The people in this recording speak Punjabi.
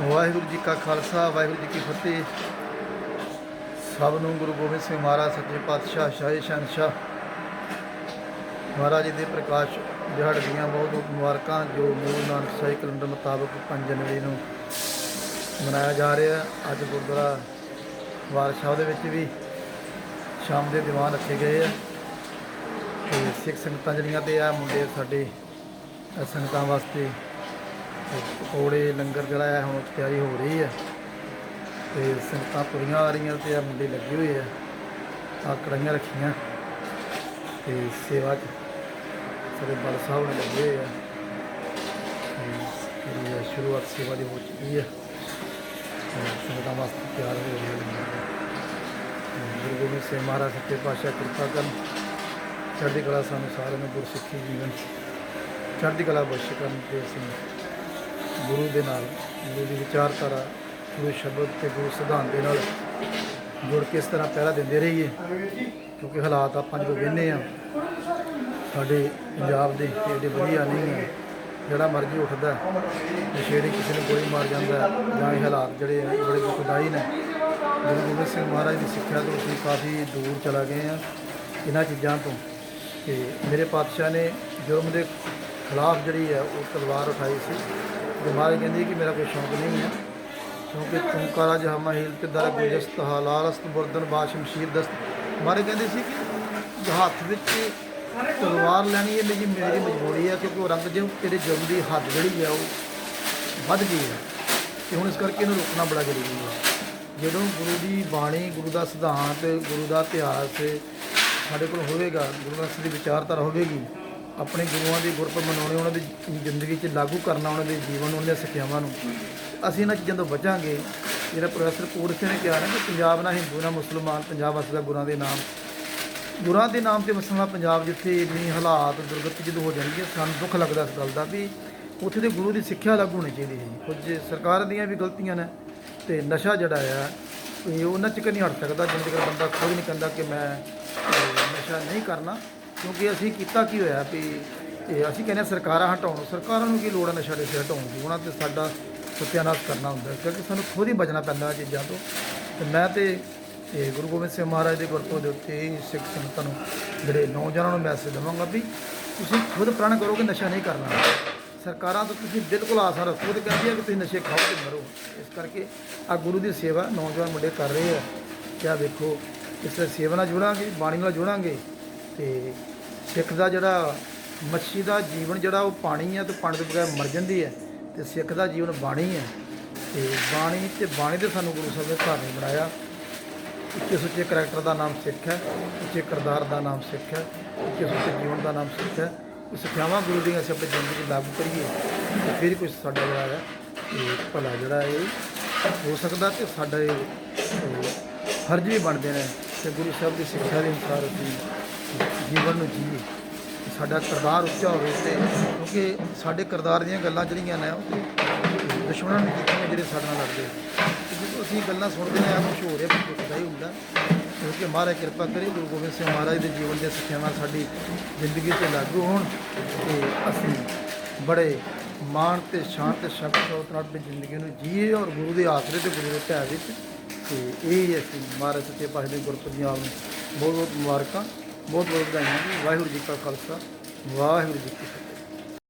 ਵਾਹਿਗੁਰੂ ਜੀ ਕਾ ਖਾਲਸਾ, ਵਾਹਿਗੁਰੂ ਜੀ ਕੀ ਫਤਿਹ। ਸਭ ਨੂੰ ਗੁਰੂ ਗੋਬਿੰਦ ਸਿੰਘ ਮਹਾਰਾਜ, ਸੱਚੇ ਪਾਤਸ਼ਾਹ, ਸ਼ਾਹੀ ਸ਼ਹਿਨਸ਼ਾਹ ਮਹਾਰਾਜ ਜੀ ਦੇ ਪ੍ਰਕਾਸ਼ ਦਿਹਾੜੇ ਦੀਆਂ ਬਹੁਤ ਬਹੁਤ ਮੁਬਾਰਕਾਂ, ਜੋ ਮੂਲ ਨਾਨਕ ਸਾਹਿਬ ਕੈਲੰਡਰ ਮੁਤਾਬਕ 5 ਜਨਵਰੀ ਨੂੰ ਮਨਾਇਆ ਜਾ ਰਿਹਾ ਅੱਜ ਗੁਰਦੁਆਰਾ ਵਾਰ ਦੇ ਵਿੱਚ ਵੀ ਸ਼ਾਮ ਦੇ ਦੀਵਾਨ ਰੱਖੇ ਗਏ ਆ। ਤੇ ਸਿੱਖ ਸੰਗਤਾਂ ਜਿਹੜੀਆਂ ਤੇ ਆ, ਮੁੰਡੇ ਸਾਡੇ ਸੰਗਤਾਂ ਵਾਸਤੇ ਪਕੌੜੇ ਲੰਗਰ ਜਿਹੜਾ ਹੈ ਹੁਣ ਤਿਆਰੀ ਹੋ ਰਹੀ ਹੈ। ਤੇ ਸੰਗਤਾਂ ਤੁਰੀਆਂ ਆ ਰਹੀਆਂ ਤੇ ਆ ਮੁੰਡੇ ਲੱਗੇ ਹੋਏ ਆ। ਆ ਕੜਾਈਆਂ ਰੱਖੀਆਂ। ਤੇ ਸੇਵਾ 'ਚ ਸਾਡੇ ਬਲ ਸਾਹਿਬ ਨੇ ਲੱਗੇ ਹੋਏ ਆ। ਤੇ ਸ਼ੁਰੂਆਤ ਸੇਵਾ ਦੀ ਹੋ ਚੁੱਕੀ ਹੈ। ਸੰਗਤਾਂ ਵਾਸਤੇ ਤਿਆਰ ਹੋ ਰਹੀਆਂ ਗੁਰੂ ਗੋਬਿੰਦ ਸਿੰਘ ਮਹਾਰਾਜ ਸੱਚੇ ਪਾਤਸ਼ਾਹ ਕਿਰਪਾ ਕਰਨ ਚੜ੍ਹਦੀ ਕਲਾ ਸਾਨੂੰ ਸਾਰਿਆਂ ਨੂੰ ਗੁਰਸਿੱਖੀ ਜੀਵਨ, ਚੜ੍ਹਦੀ ਕਲਾ ਬਖਸ਼ ਕਰਨ ਤੇ ਅਸੀਂ ਗੁਰੂ ਦੇ ਨਾਲ, ਗੁਰੂ ਦੀ ਵਿਚਾਰਧਾਰਾ, ਗੁਰੂ ਸ਼ਬਦ ਤੇ ਗੁਰੂ ਸਿਧਾਂਤ ਦੇ ਨਾਲ ਜੁੜ ਕੇ ਇਸ ਤਰ੍ਹਾਂ ਪਹਿਰਾ ਦਿੰਦੇ ਰਹੀਏ। ਕਿਉਂਕਿ ਹਾਲਾਤ ਆਪਾਂ ਜਦੋਂ ਵੇਖਦੇ ਆ, ਸਾਡੇ ਪੰਜਾਬ ਦੇ ਜਿਹੜੇ ਏਡੇ ਵਧੀਆ ਨਹੀਂ ਹੈ ਜਿਹੜਾ ਮਰਜ਼ੀ ਉੱਠਦਾ, ਨਸ਼ੇੜੀ ਕਿਸੇ ਨੂੰ ਗੋਲੀ ਮਾਰ ਜਾਂਦਾ, ਜਾਂ ਇਹ ਹਾਲਾਤ ਜਿਹੜੇ ਆ, ਇਹ ਬੜੇ ਦੁਖਦਾਈ ਨੇ। ਗੁਰੂ ਗੋਬਿੰਦ ਸਿੰਘ ਮਹਾਰਾਜ ਦੀ ਸਿੱਖਿਆ ਤੋਂ ਅਸੀਂ ਕਾਫੀ ਦੂਰ ਚਲਾ ਗਏ ਆ। ਇਹਨਾਂ ਚੀਜ਼ਾਂ ਤੋਂ। ਤੇ ਮੇਰੇ ਪਾਤਸ਼ਾਹ ਨੇ ਜੁਰਮ ਦੇ ਖਿਲਾਫ ਜਿਹੜੀ ਹੈ ਉਹ ਤਲਵਾਰ ਉਠਾਈ ਸੀ। ਤੇ ਮਹਾਰਾਜ ਕਹਿੰਦੇ ਕਿ ਮੇਰਾ ਕੋਈ ਸ਼ੌਂਕ ਨਹੀਂ ਹੈ, ਕਿਉਂਕਿ ਤੂੰ ਕਾਰਾ ਜਹਾਂ ਮਹੀਲ ਤੇ ਦਰ ਗੁਜਸਤ ਹਾਲਾਲਸਤ ਬੁਰਦਨ ਬਾਸ਼ਮ ਸ਼ੀਰ ਦਸਤ। ਮਹਾਰਾਜ ਕਹਿੰਦੇ ਸੀ ਕਿ ਹੱਥ ਵਿੱਚ ਤਲਵਾਰ ਲੈਣੀ ਹੈ, ਮੇਰੀ ਮੇਰੀ ਮਜਬੂਰੀ ਹੈ, ਕਿਉਂਕਿ ਉਹ ਰੰਗ ਜਿਉ ਤੇਰੇ ਜੁਰਮ ਦੀ ਹੱਦ ਜਿਹੜੀ ਹੈ ਉਹ ਵੱਧ ਗਈ ਹੈ। ਤੇ ਹੁਣ ਇਸ ਕਰਕੇ ਇਹਨੂੰ ਰੋਕਣਾ ਬੜਾ ਜ਼ਰੂਰੀ ਹੈ। ਜਦੋਂ ਗੁਰੂ ਦੀ ਬਾਣੀ, ਗੁਰੂ ਦਾ ਸਿਧਾਂਤ, ਗੁਰੂ ਦਾ ਇਤਿਹਾਸ ਸਾਡੇ ਕੋਲ ਹੋਵੇਗਾ, ਗੁਰੂ ਦਾ ਸਾਹਿਬ ਵਿਚਾਰਧਾਰਾ ਹੋਵੇਗੀ ਆਪਣੇ ਗੁਰੂਆਂ ਦੀ ਗੁਰਪੁਰਬ ਮਨਾਉਣੇ, ਉਹਨਾਂ ਦੀ ਜ਼ਿੰਦਗੀ 'ਚ ਲਾਗੂ ਕਰਨਾ, ਉਹਨਾਂ ਦੇ ਜੀਵਨ ਨੂੰ, ਉਹਨਾਂ ਦੀਆਂ ਸਿੱਖਿਆਵਾਂ ਨੂੰ। ਅਸੀਂ ਇਹਨਾਂ ਚੀਜ਼ਾਂ ਤੋਂ ਬਚਾਂਗੇ ਜਿਹੜਾ ਪ੍ਰੋਫੈਸਰ ਕੋਰਸੇ ਨੇ ਕਿਹਾ ਨਾ ਕਿ ਪੰਜਾਬ ਨਾ ਹਿੰਦੂ ਨਾ ਮੁਸਲਮਾਨ, ਪੰਜਾਬ ਵਸਦਾ ਗੁਰਾਂ ਦੇ ਨਾਮ। ਗੁਰਾਂ ਦੇ ਨਾਮ ਤੇ ਵਸਣਾ ਪੰਜਾਬ ਜਿੱਥੇ ਇੰਨੀ ਹਾਲਾਤ ਦੁਰਗਤੀ ਜਦੋਂ ਹੋ ਜਾਂਦੀ ਹੈ, ਸਾਨੂੰ ਦੁੱਖ ਲੱਗਦਾ ਇਸ ਗੱਲ ਦਾ ਵੀ ਉੱਥੇ ਦੇ ਗੁਰੂ ਦੀ ਸਿੱਖਿਆ ਲਾਗੂ ਹੋਣੀ ਚਾਹੀਦੀ ਹੈ ਕੁਝ ਸਰਕਾਰ ਦੀਆਂ ਵੀ ਗਲਤੀਆਂ ਨੇ ਤੇ ਨਸ਼ਾ ਜਿਹੜਾ ਆ, ਇਹ ਉਹਨਾਂ ਚ ਨਹੀਂ ਹਟ ਸਕਦਾ, ਜਿੰਨੇ ਤੱਕ ਬੰਦਾ ਖੁਦ ਨਹੀਂ ਕਹਿੰਦਾ ਕਿ ਮੈਂ ਨਸ਼ਾ ਨਹੀਂ ਕਰਨਾ। ਕਿਉਂਕਿ ਅਸੀਂ ਕੀਤਾ ਕੀ ਹੋਇਆ ਵੀ ਇਹ ਅਸੀਂ ਕਹਿੰਦੇ ਹਾਂ ਸਰਕਾਰਾਂ ਹਟਾਉਣ, ਸਰਕਾਰਾਂ ਨੂੰ ਕੀ ਲੋੜ ਹੈ ਨਸ਼ਾ ਦੇ ਹਟਾਉਣ ਦੀ? ਉਹਨਾਂ ਤੇ ਸਾਡਾ ਸਤਿਆਨਾਸ਼ ਕਰਨਾ ਹੁੰਦਾ ਕਿਉਂਕਿ ਸਾਨੂੰ ਖੁਦ ਹੀ ਬਚਣਾ ਪੈਂਦਾ ਇਹ ਚੀਜ਼ਾਂ ਤੋਂ। ਤੇ ਮੈਂ ਤੇ ਇਹ ਗੁਰੂ ਗੋਬਿੰਦ ਸਿੰਘ ਮਹਾਰਾਜ ਦੇ ਗੁਰਪੁਰਬ ਦੇ ਉੱਤੇ ਹੀ ਸਿੱਖ ਸੰਗਤਾਂ ਨੂੰ, ਜਿਹੜੇ ਨੌਜਵਾਨਾਂ ਨੂੰ ਮੈਸੇਜ ਦੇਵਾਂਗਾ ਵੀ ਤੁਸੀਂ ਖੁਦ ਪ੍ਰਣ ਕਰੋ ਕਿ ਨਸ਼ਾ ਨਹੀਂ ਕਰਨਾ। ਸਰਕਾਰਾਂ ਤੋਂ ਤੁਸੀਂ ਬਿਲਕੁਲ ਆਸਾਂ ਰੱਖੋ ਤੇ ਕਹਿੰਦੀ ਹੈ ਕਿ ਤੁਸੀਂ ਨਸ਼ੇ ਖਾਓ ਤੇ ਮਰੋ। ਇਸ ਕਰਕੇ ਆ ਗੁਰੂ ਦੀ ਸੇਵਾ ਨੌਜਵਾਨ ਮੁੰਡੇ ਕਰ ਰਹੇ ਆ। ਕਿਆ ਵੇਖੋ, ਇਸ ਤਰ੍ਹਾਂ ਸੇਵਾ ਨਾਲ ਜੁੜਾਂਗੇ, ਬਾਣੀ ਨਾਲ ਜੁੜਾਂਗੇ। ਤੇ ਸਿੱਖ ਦਾ ਜਿਹੜਾ ਮੱਛੀ ਦਾ ਜੀਵਨ ਜਿਹੜਾ ਉਹ ਪਾਣੀ ਹੈ ਤੇ ਪਾਣੀ ਤੋਂ ਬਗੈਰ ਮਰ ਜਾਂਦੀ ਹੈ ਤੇ ਸਿੱਖ ਦਾ ਜੀਵਨ ਬਾਣੀ ਹੈ। ਤੇ ਬਾਣੀ ਤੇ ਬਾਣੀ ਦੇ ਸਾਨੂੰ ਗੁਰੂ ਸਾਹਿਬ ਨੇ ਘਰ ਨਹੀਂ ਬਣਾਇਆ। ਉੱਚੇ ਸੁੱਚੇ ਕਰੈਕਟਰ ਦਾ ਨਾਮ ਸਿੱਖ ਹੈ, ਉੱਚੇ ਕਿਰਦਾਰ ਦਾ ਨਾਮ ਸਿੱਖ ਹੈ, ਉੱਚੇ ਸੁੱਚੇ ਜੀਵਨ ਦਾ ਨਾਮ ਸਿੱਖ ਹੈ। ਉਹ ਸਿੱਖਿਆਵਾਂ ਗੁਰੂ ਦੀਆਂ ਅਸੀਂ ਆਪਣੀ ਜ਼ਿੰਦਗੀ 'ਚ ਲਾਗੂ ਕਰੀਏ ਤੇ ਫਿਰ ਕੁਝ ਸਾਡਾ ਜਿਹੜਾ ਹੈ, ਇਹ ਭਲਾ ਜਿਹੜਾ ਇਹ ਹੋ ਸਕਦਾ ਤੇ ਸਾਡਾ, ਇਹ ਫਰਜ਼ ਵੀ ਬਣਦੇ ਨੇ ਕਿ ਗੁਰੂ ਸਾਹਿਬ ਦੀ ਸਿੱਖਿਆ ਦੇ ਅਨੁਸਾਰ ਅਸੀਂ ਜੀਵਨ ਨੂੰ ਜੀਏ ਸਾਡਾ ਕਿਰਦਾਰ ਉੱਚਾ ਹੋਵੇ ਤੇ ਕਿਉਂਕਿ ਸਾਡੇ ਕਿਰਦਾਰ ਦੀਆਂ ਗੱਲਾਂ ਜਿਹੜੀਆਂ ਨੇ, ਉਹ ਦੁਸ਼ਮਣਾਂ ਨੇ ਕੀਤੀਆਂ ਜਿਹੜੇ ਸਾਡੇ ਨਾਲ ਲੜਦੇ ਤੇ ਜਦੋਂ ਅਸੀਂ ਗੱਲਾਂ ਸੁਣਦੇ ਹਾਂ ਕੁਝ ਹੋ ਰਿਹਾ ਕੁਝ ਹੀ। ਹੁੰਦਾ ਕਿਉਂਕਿ ਮਹਾਰਾਜ ਕਿਰਪਾ ਕਰੇ, ਗੁਰੂ ਗੋਬਿੰਦ ਸਿੰਘ ਮਹਾਰਾਜ ਦੇ ਜੀਵਨ ਦੀਆਂ ਸਿੱਖਿਆਵਾਂ ਸਾਡੀ ਜ਼ਿੰਦਗੀ 'ਚ ਲਾਗੂ ਹੋਣ, ਤੇ ਅਸੀਂ ਬੜੇ ਮਾਣ ਤੇ ਸ਼ਾਂਤ ਤੇ ਸ਼ਕਤ ਸ਼ੌਕਤ ਨਾਲ ਆਪਣੀ ਜ਼ਿੰਦਗੀ ਨੂੰ ਜੀਏ ਔਰ ਗੁਰੂ ਦੇ ਆਸਰੇ ਤੇ ਗੁਰੂ ਦੇ ਭੈ ਵਿੱਚ। ਤੇ ਇਹ ਹੀ ਅਸੀਂ ਮਹਾਰਾਜ ਸੱਚੇ ਪਾਤਸ਼ਾਹ ਦੇ ਗੁਰਪੁਰਬ ਦੀਆਂ ਆਪ ਨੂੰ ਬਹੁਤ ਬਹੁਤ ਮੁਬਾਰਕਾਂ। ਬਹੁਤ ਬਹੁਤ ਵਧਾਈਆਂ ਜੀ ਵਾਹਿਗੁਰੂ ਜੀ ਕਾ ਖਾਲਸਾ ਵਾਹਿਗੁਰੂ ਜੀ ਕੀ ਫਤਿਹ।